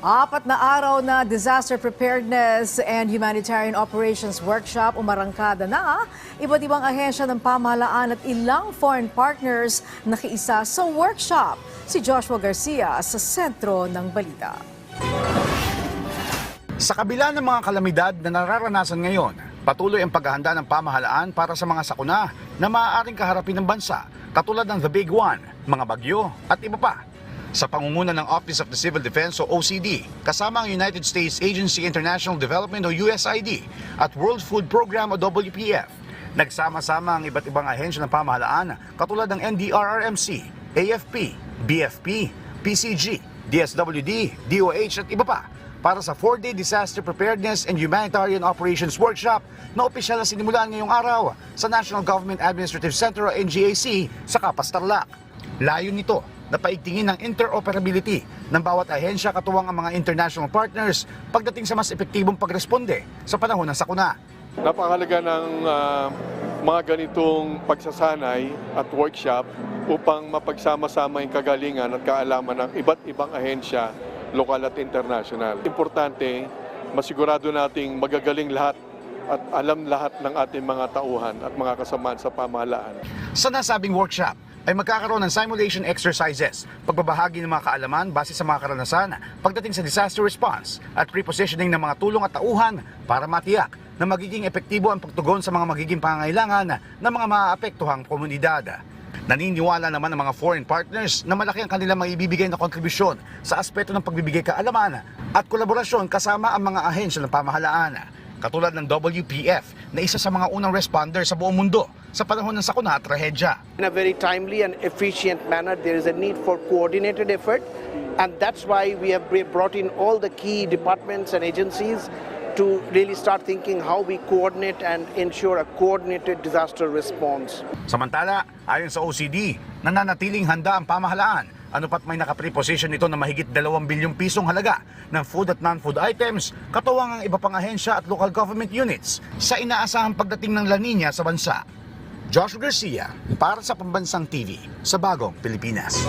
Apat na araw na Disaster Preparedness and Humanitarian Operations Workshop umarangkada na iba't ibang ahensya ng pamahalaan at ilang foreign partners nakiisa sa workshop. Si Joshua Garcia sa sentro ng balita. Sa kabila ng mga kalamidad na nararanasan ngayon, patuloy ang paghahanda ng pamahalaan para sa mga sakuna na maaaring kaharapin ng bansa, katulad ng The Big One, mga bagyo at iba pa. Sa pangunguna ng Office of the Civil Defense o OCD, kasama ang United States Agency International Development o USID at World Food Program o WPF, nagsama-sama ang iba't ibang ahensya ng pamahalaan katulad ng NDRRMC, AFP, BFP, PCG, DSWD, DOH at iba pa para sa 4-day Disaster Preparedness and Humanitarian Operations Workshop na opisyal na sinimulan ngayong araw sa National Government Administrative Center o NGAC sa Kapas Tarlac. Layo nito na paigtingin ng interoperability ng bawat ahensya katuwang ang mga international partners pagdating sa mas epektibong pagresponde sa panahon ng sakuna. Napakalaga ng ah, mga ganitong pagsasanay at workshop upang mapagsama-sama yung kagalingan at kaalaman ng iba't ibang ahensya, lokal at international. Importante, masigurado nating magagaling lahat at alam lahat ng ating mga tauhan at mga kasamaan sa pamahalaan. Sa nasabing workshop ay magkakaroon ng simulation exercises, pagbabahagi ng mga kaalaman base sa mga karanasan pagdating sa disaster response at pre-positioning ng mga tulong at tauhan para matiyak na magiging epektibo ang pagtugon sa mga magiging pangangailangan ng mga maaapektuhang komunidad. Naniniwala naman ang mga foreign partners na malaki ang kanilang maibibigay na kontribusyon sa aspeto ng pagbibigay kaalaman at kolaborasyon kasama ang mga ahensya ng pamahalaan katulad ng WPF na isa sa mga unang responder sa buong mundo sa panahon ng sakuna at trahedya. in a very timely and efficient manner. There is a need for coordinated effort, and that's why we have br- brought in all the key departments and agencies to really start thinking how we coordinate and ensure a coordinated disaster response. Samantala, ayon sa OCD, nananatiling handa ang pamahalaan ano pat may nakapreposition ito na mahigit 2 bilyong pisong halaga ng food at non-food items, katuwang ang iba pang ahensya at local government units sa inaasahang pagdating ng La Nina sa bansa. Joshua Garcia, para sa Pambansang TV, sa Bagong Pilipinas.